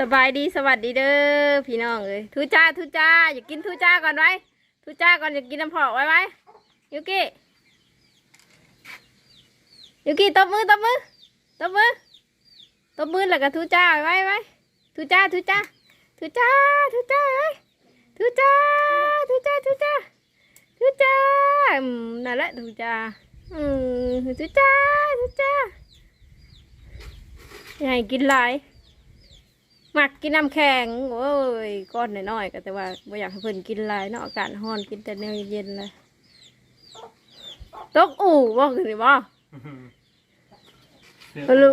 สบายดีสวัสดีเด้อพี่น้องเอ้ยทุจ้าทุจ้าอย่ากกินทุจ้าก่อนไว้ทุจ้าก่อนอย่ากกินน้ำผอกไว้ไว้ยูกิยูกิตบมือตบมือตบมือตบมือแล้วก็ทุจ้าไว้ไว้ทุจ้าทุจ้าทุจ้าทุจ้าไว้ทุจ้าทุจ้าทุจ้าทุจ้าอืมนั่นแหละทุจ้าอืมทุจ้าทุจ้ายากให้กินหลาย มักกินน้ำแข็งโอ้ยก้อนน้อยๆก็แต่ว่าบ่อยากให้เพิ่นกินหลายเนาะอากาศร้อนกินแต่แนวเย็นๆเลยตกอู่บ่คือสิบ่ฮัลโหล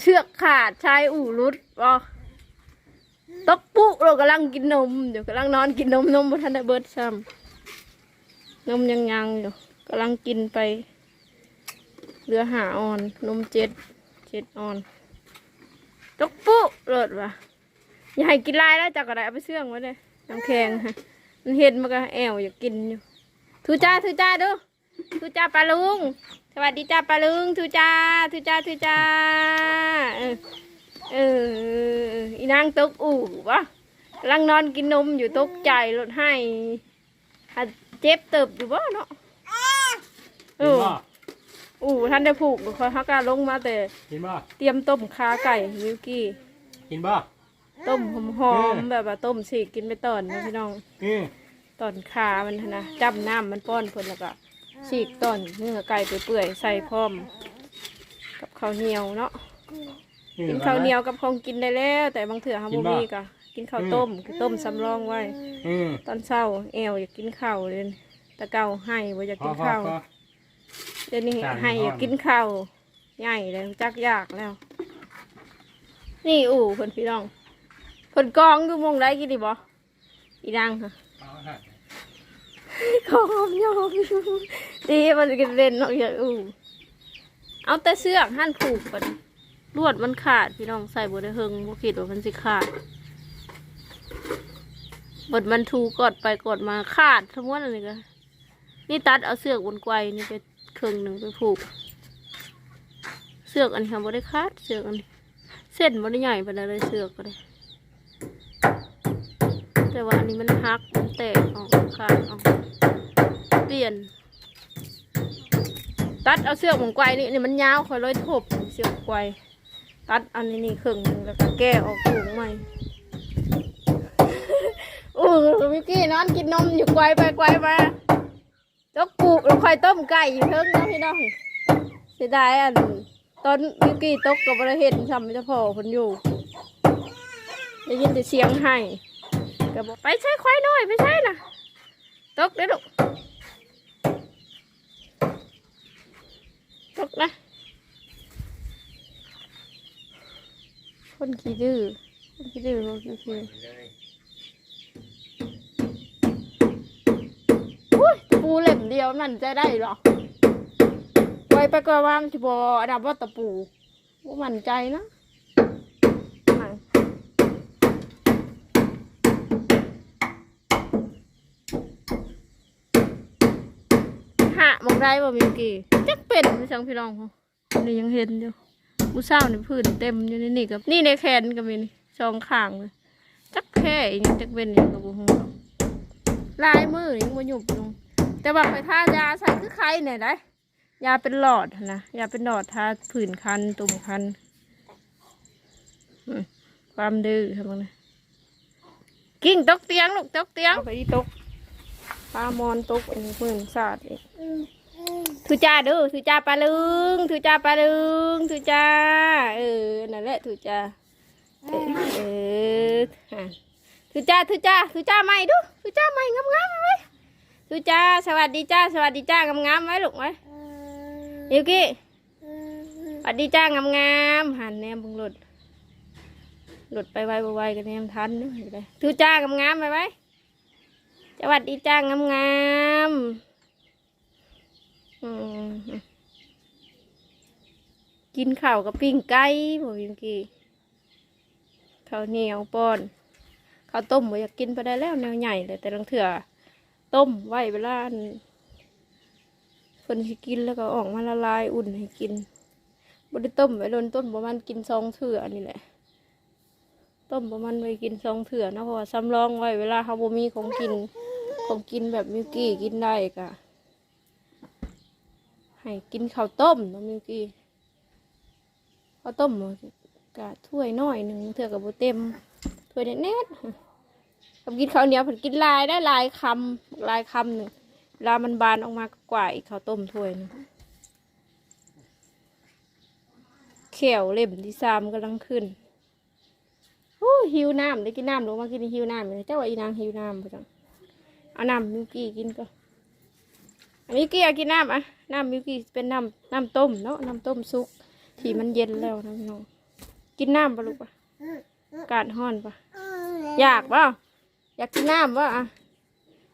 เชือกขาดชายอู่รุดบ่ตกปุ๊เรากำลังกินนมเดี๋ยวกำลังนอนกินนมนมบ่ทันได้เบิดซ้ำนมยังยังอยู่กำลังกินไปเหลือหาออนนมเจ็ดเจ็ดออน ตกปุ๊เลิศว่ะอย่าให้กินลายแล้วจักกระไดเอาไปเสื่องไว้เลยน้ำแข็งฮะมันเห็นมันก็แอวอยากกินอยู่ทูจ้าทูจ้าดูทูจ้าปลาลุง สวัสดีจ้าปลาลุงทูจ้าทูจ้าทูจ้าเออเอออีนางตกอู่วะกำลังนอนกินนมอยู่ตกใจรถให้เจ็บเติบอยู่บ่เนาะเออ อู่ท่านได้ผูกคอยฮักการลงมาแต่ กินบ่เตรียมต้มขาไก่มิวกี้ กินบ่ต้มหอมเออๆแบบว่าต้มสีกินไปตอนนะพี่น้อง อืมตอนขามันหั้นนะจับน้ำมันป้อนเพิ่นแล้วก็ฉีกตอนเนื้อไก่ไปเปื่อยๆใส่พร้อม กับข้าวเหนียวเนาะกินข้าวเหนียวกับของกินได้แล้ว แต่บางเถื่อฮาโมมีก็กินข้าวต้มคือต้มสำรองไว้ อืมตอนเช้าแอวอยากกินข้าวเลยตะเกาให้ว่าอยากพอกินพอข้าว พอเดี๋ยวนี้จานให้นอนอยากกินข้าวใหญ่เลยจักยากแล้ว นี่อู่เพิ่นพี่น้องเพิ่นกองอยู่หมองได้กี่ดิบ่อีดังค่ะเอาฮะขอมยอมดีมันจะเล่นเนาะอย่าอู่เอาแต่เสื้อกหั่นผูกก่อนลวดมันขาดพี่น้องใส่บได้เฮงบ่คิดว่ามันสิขาดบดมันทูกอดไปกอดมาขาดทั้งหมดอะไรก็นี่ตัดเอาเสือกบนไกวนี่ไป ครึ่งหนึ่งไปผูก เสือกอันนี้ค่ะบ่ได้ขาดเสือกอันนี้ เส้นบ่ได้ใหญ่ไปเลยเสือกก็ได้แต่ว่าอันนี้มันหักมันแตกออกขาดออกเปลี่ยน ตัดเอาเสือกของไกวนี่นี่มันยาวคอยร้อยทบเสือกไกวตัดอันนี้นี่ครึ่งหนึ่งแล้วก็แก้ออกถุงใหม่โอ้วิกกี้นอนกินนมอยู่ไกวไปไกวมา ตกปูแล้วค่อยต้มไก่อยู่เทิงนะพี่น้องเสียดายอันตอนวิกี้ตกกับประเห็นทำไม่จะพอคนอยู่ได้ยินแต่เสียงให้ก็บอกไปใช้ควายน้อยไปใช่นะตกเด้อลูกตกนะ คนขี้ดื้อคนขี้ดื้อคนขี้ดื้ออุ้ยตะ ปูเล่มเดียวนั่นจะได้หรอไว้ไปก็ว่ามันจะบอดับว่าตะปูว่ามั่นใจนะนั่นหะมองได้บ่มิวกี้จักเป็นพี่ช่างพี่น้องเขานี่ยังเห็นอยู่ผู้าวนี่พื้นเต็มอยู่นี่นี่กับนี่ในแขนก็มีนี่สองข้างเลยจักแพ้อีกจักเป็นอย่างกับบุหงลายมือนี่มันหยุบลง แต่ว่าไปทายาใส่คือใครเนี่ยได้ยาเป็นหลอดนะยาเป็นหลอดทาผื่นคันตุ่มคันอืมความดื้อทำไงกิ้งตกเตียงลูกตกเตียงไปที่ตกปลามอนตกอันนี้พื้นสาดอีกทุจ้าเดูทุจ้าปลาลึงทุจ้าปลาลึงทุจ้าเออนั่นแหละทุจ้าเออเออฮะทุจ้าทุจ้าทุจ้าใหม่ดูทุจ้าใหม่งามๆไว้ ทุจ้า สวัสดีจ้า สวัสดีจ้างามๆไว้ลูกไว้ยูกิสวัสดีจ้างามๆหันแนมเบึงหลุดหลุดไปไวๆไวๆกันแนมทันนึงเลยทุจ้างามๆไปไว้สวัสดีจ้างามๆอืมกินข้าวกับปิ้งไก่บ่วิมกี้ข้าวเหนียวป้อนข้าวต้มบ่อยากกินไปได้แล้วแนวใหญ่เลยแต่ลังเถื่อ ต้มไว้เวลาอันเพิ่นสิกินแล้วก็ออกมาละลายอุ่นให้กินบดต้มไว้โดนต้นประมาณกินซองเถื่อนี่แหละ ต้มประมาณไว้กินสองเถื่อนะเพราะว่าซ้ำรองไว้เวลาเขาบ่มีของกินของกินแบบมิวกี้กินได้กะให้กินข้าวต้มเนาะมิวกี้ข้าวต้มกะถ้วยน้อยหนึ่งเถื่อกับโบเต็มถ้วยแน่นๆ กับกินข้าวเหนียวผัดกินลายได้ลายคำลายคำหนึ่งเวลามันบานออกมากว่าอีกข้าวต้มถ้วยหนึงเขียวเล่มที่สามกำลังขึ้นโอ้หิวน้ำได้กินน้ำลงมากินหิวน้ำเลยเจ้าว่าอีนางหิวน้ำปจังเอาน้ำมิวกี้กินก็อันนี้กี้อยากกินน้ำอะน้ำมิวกี้เป็นน้ำน้ำต้มเนาะน้ำต้มซุกที่มันเย็นแล้วนะพี่น้องกินน้ำปะลูกปะกาศห้อนปะอยากปะ อยากกินน้ำปะอะ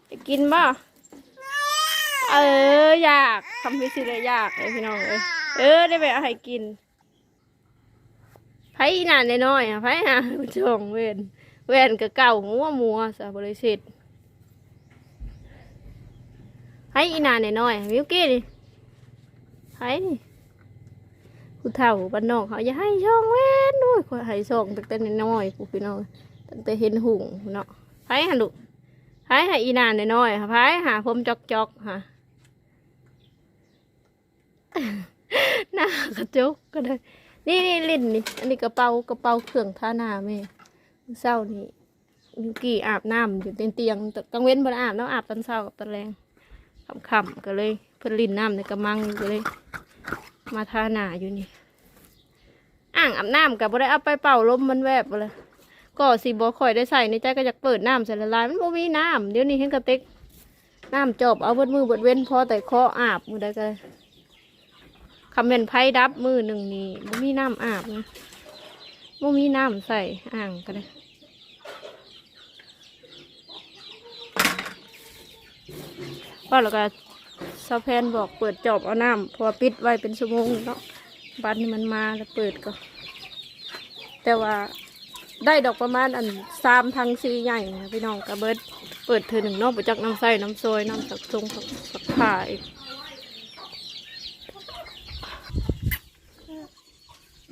อยากกินปะเอออยากทำพิธีเลยอยากเลยพี่น้องเอ้ยเออได้ไปเอาให้กินไผอีนานน้อยๆอะไผหาผู้ชงเวนเวนก็เก่าหัวมัวสะบริสิทธิ์ไผอีนานน้อยๆมิวกี้ดิไผนี่ผู้เฒ่าบ้านนอกเขาอย่าให้ช่องเวนด้วยขอให้ช่องตั้งแต่น้อยๆผู้พี่น้องตั้งแต่เห็นหุ่งเนาะ ไผหาลูกไผหาอีนานน้อยๆค่ะไผหาผมจอกจอกๆค่ะหน้ากระจกก็ได้ นี่นี่ลิ้นนี่ อันนี้กระเป๋ากระเป๋าเครื่องท่าหน้าแม่เศร้านี่ยูกี่อาบน้ำอยู่เตียงเตียงกลางเว้นบนอาบเนาะอาบตอนเช้ากับตอนแรงค่ำๆก็เลยเพิ่นลิ้นน้ำในกระมังก็เลย มาท่าหน้าอยู่นี่ อ่างอาบน้ำกับบ่ได้เอาไปเป่าลมมันแวบไปเลย ก็สิบ่ค่อยได้ใส่ในใจก็อยากเปิดน้ำใส่ละลายมันบ่มีน้ำเดี๋ยวนี้เห็นกระติกน้ำจบเอาเบิดมือเบิดเว้นพอแต่คออาบมือใดก็ได้คำเป็นไพ่ดับมือหนึ่งนี่บ่มีน้ำอาบนะบ่มีน้ำใส่อ่างก็ได้ว่าแล้วก็ซาแพนบอกเปิดจอบเอาน้ำพราะว่าปิดไว้เป็นชั่วโมงเนาะบัดนี้มันมาแล้วเปิดก็ แต่ว่า ได้ดอกประมาณอันสามทางซีใหญ่นะพี่น้องกระเบิดเปิดเธอหนึ่งนอกไปจากน้ำใส่น้ำโซยน้ำสักทรงสักผ้าอีก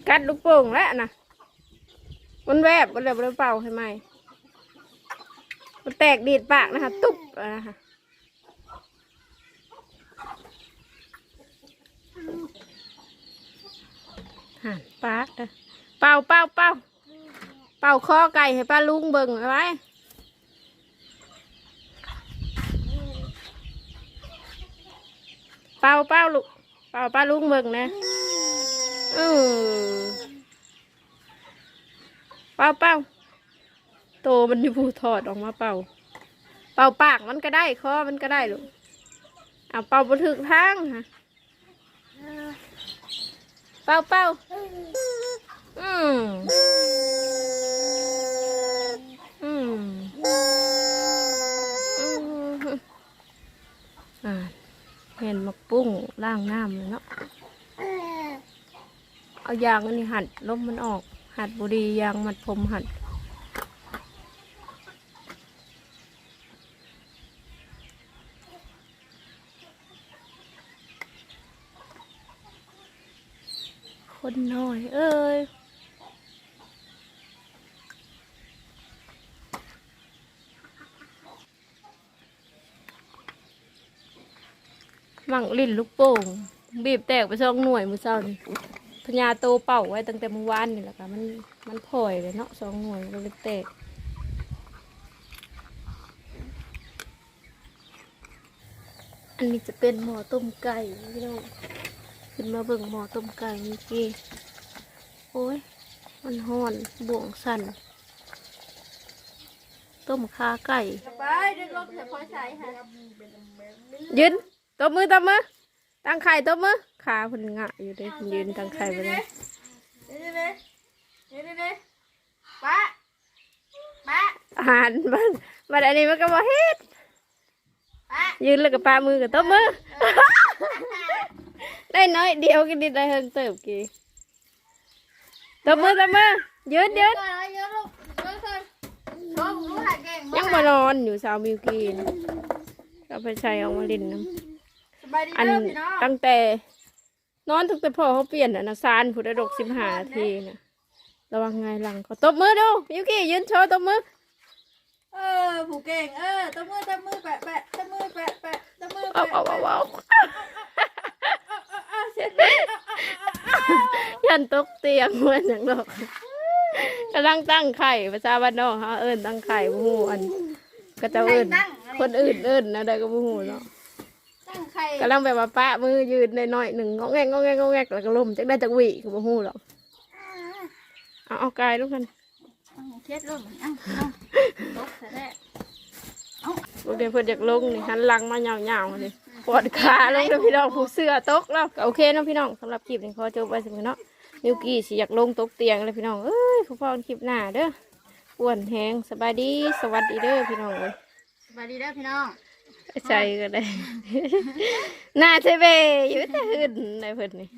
กัดลูกโป่งแล้วนะมันแวบมันเลยมันเป่าให้ไหมมันแตกดีดปากนะคะ ตุ๊บนะคะหันปากเป่าเป่าเป่า เป่าคอไก่ให้ป้าลุงเบิ่งเอาไว้เป่าเป่าลูกเป่าป้าลุงเบิ่งนะเออเป่าเป่าโตมันอยู่ผูถอดออกมาเป่า เป่าปากมันก็ได้คอมันก็ได้ลูกเอาเป่าบนถึกทางค่ะเป่าเป่าอืมอืมอืมอ่าเห็นมัก ปุ้งล่างน้ำเลยเนาะเอายางอันนี้หัดลมมันออก หัดบุรียางมัดผมหัดคนน้อย เอ้ย มังลิ้นลูกโป่งบีบแตกไปสองหน่วยมือเศร้านี่พญาโตเป่าไว้ตั้งแต่เมื่อวานนี่แหละค่ะมันมันพลอยเลยเนาะสองหน่วยมันเลยแตกอันนี้จะเป็นหม้อต้มไก่พี่น้องขึ้นมาเบิ่งหม้อต้มไก่นี่กี้โอ้ยมันห้อนบ่วงสั่นต้มขาไก่ไปดึงลมเสียพอใส่ค่ะยืน ตบมือตบมือตั้งไข่ตบมือขาเพิ่นงะอยู่เด้ยืนตั้งไข่ไปเลยเดี๋ยวเดี๋ยวเดี๋ยวเดี๋ยวเดี๋ยวป้าป้าอาหารมันมันอันนี้มันก็บ่เฮ็ดยืนแล้วก็ปามือกับตบมือได้น้อยเดียวกินได้เฮิงเติบกี่ตบมือตบมือยืนยืนก่อนเยอะลูกเยอะเลยชมรู้หาเก่งยังมานอนอยู่สาวมิวกีนก็ไปใช้เอามาเลินน้ำ อันเด้อพี่น้องตั้งแต่ นอนตั้งแต่พ่อเขาเปลี่ยนอะนะซานผู้ได้ดกสิบห้านาทีนะระวังไงหลังเขาตบมือดูมิวกี้ยืนโชว์ตบมือ เออผู้เก่งเออตบมือตบมือแปะแปะตบมือแปะแปะตบมือเอาแปะเอาเอาแปะเอายันตกเตียงเหมือนอย่างดอกกำลังตั้งไข่ภาษาบ้านนอกเขาเอิ้นตั้งไข่บูฮูอันก็จะเอิ้นตั้งคนอื่นเอิ้นนะได้ก็บูฮูเนาะ ตั้งใครกำลังแบบว่าปะมือยืนหน่อยๆหนึ่งงอแงกงอแงกงอแงกแล้วก็ล้มจักได้จักหวีก็บูฮูหรอกเอาเอากายลูกกันเช็ดลงเอ้าเอ้าตกแท้ลูกเดียวเพิ่นอยากลงนี่หันหลังมาเหยาวๆเลยปวดขาลงเด้อพี่น้องผู้เสื้อตกแล้วก็โอเคเนาะพี่น้องสำหรับคลิปนี้ขอจบไว้สมือเนาะมิวกี้สิอยากลงตกเตียงเลยพี่น้องเอ้ยขอพรคลิปหน้าเด้ออ้วนแหงสบายดีสวัสดีเด้อพี่น้องเอ้ยสวัสดีเด้อพี่น้อง ใจก็ได้หน้าเทเบอยู่แต่หื่นในเพิ่นนี่